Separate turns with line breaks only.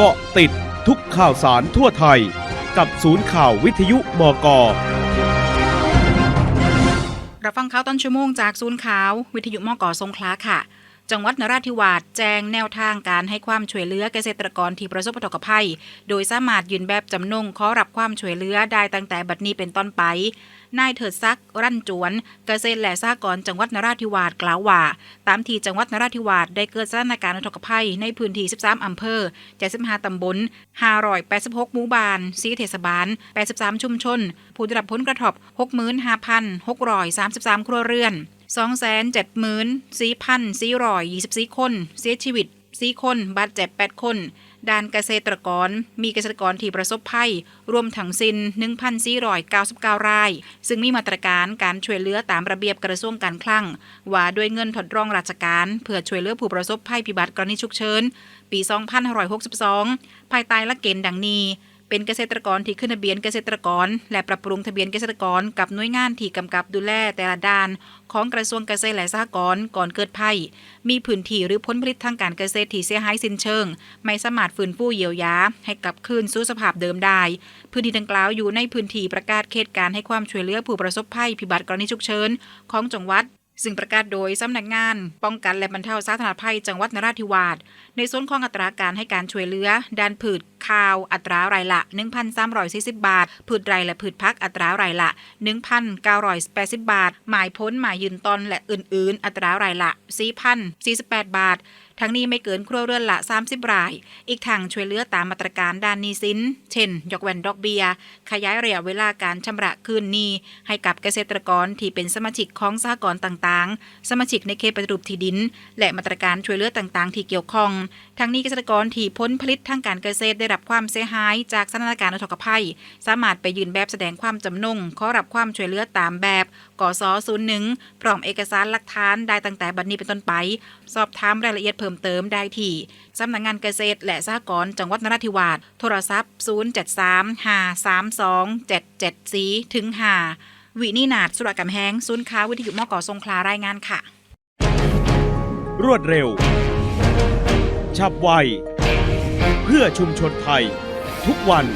เกาะติดทุกข่าวสารทั่วไทย กับศูนย์ข่าววิทยุมก
รับฟังข่าวต้นชั่วโมงจากศูนย์ข่าว วิทยุมกสงขลาค่ะ จังหวัดนราธิวาสแจ้งแนวทางการให้ความช่วยเหลือเกษตรกรที่ประสบอุทกภัย โดยสามารถยืนแบบจำนงขอรับความช่วยเหลือได้ตั้งแต่บัดนี้เป็นต้นไปนายเถิดซักรั่นจวนเกษตรและสหกรณ์จังหวัดนราธิวาสกล่าวว่าตามที่จังหวัดนราธิวาสได้เกิดสถานการณ์อุทกภัยในพื้นที่ 13 อำเภอ 75 ตำบล 586 หมู่บ้าน4เทศบาล 83 ชุมชน ผู้ได้รับผลกระทบ 65,633 ครัวเรือน 274,424 คน เสียชีวิต 4 คน บาดเจ็บ 8 คน ด้านเกษตรกร มีเกษตรกรที่ประสบภัย รวมทั้งสิ้น 1,499 ราย ซึ่งมีมาตรการการช่วยเหลือตามระเบียบกระทรวงการคลัง ว่าด้วยเงินทดรองราชการ เพื่อช่วยเหลือผู้ประสบภัยพิบัติกรณีฉุกเฉิน ปี 2562 ภายใต้หลักเกณฑ์ดังนี้ เป็นเกษตรกรที่ขึ้นทะเบียนเกษตรกร และปรับปรุงทะเบียนเกษตรกรกับหน่วยงานที่กำกับดูแลแต่ละด้าน ของกระทรวงเกษตรและสหกรณ์ก่อนเกิดภัย มีพื้นที่หรือผลผลิตทางการเกษตรที่เสียหายสิ้นเชิง ไม่สามารถฟื้นฟูเยียวยา ให้กลับคืนสู่สภาพเดิมได้ พื้นที่ดังกล่าวอยู่ในพื้นที่ประกาศเขตการให้ความช่วยเหลือผู้ประสบภัยพิบัติกรณีฉุกเฉินของจังหวัดซึ่งประกาศโดยสำนักงาน ป้องกันและบรรเทาสาธารณภัยจังหวัดนราธิวาสในส่วนของอัตราการให้การช่วยเหลือด้านผืชข้าวอัตรารายละ 1,340 บาทผืชไรและผืชพักอัตรารายละ 1,980 บาท หมายพ้นหมายยืนตอนและอื่น ๆ อัตรารายละ 4,048 บาท ทั้งนี้ไม่เกินครัวเรือนละ 30 ราย อีกทางช่วยเหลือตามมาตรการด้านนี้สิน เช่น ยกเว้นดอกเบีย ขยายระยะเวลาการชำระคืนหนี้ ให้กับเกษตรกรที่เป็นสมาชิกของสหกรณ์ต่าง ๆ สมาชิกในเขตปฏิรูปที่ดิน และมาตรการช่วยเหลือต่าง ๆ ที่เกี่ยวข้อง ทั้งนี้เกษตรกรที่พ้นผลิตทางการเกษตรได้รับความเสียหายจากสถานการณ์อุทกภัย สามารถไปยืนแบบแสดงความจำนงขอรับความช่วยเหลือตามแบบกส01พร้อมเอกสารหลักฐานได้ตั้งแต่บัดนี้เป็นต้นไป สอบถามรายละเอียดเพิ่มเติมได้ที่สำนักงานเกษตร และสหกรณ์จังหวัดนราธิวาสโทรศัพท์ 073-532-774ถึง5วินินาศสุรกำแหงศูนย์ค้าวิทยุมกสงขลารายงานค่ะ
รวดเร็ว ฉับไว เพื่อชุมชนไทย ทุกวัน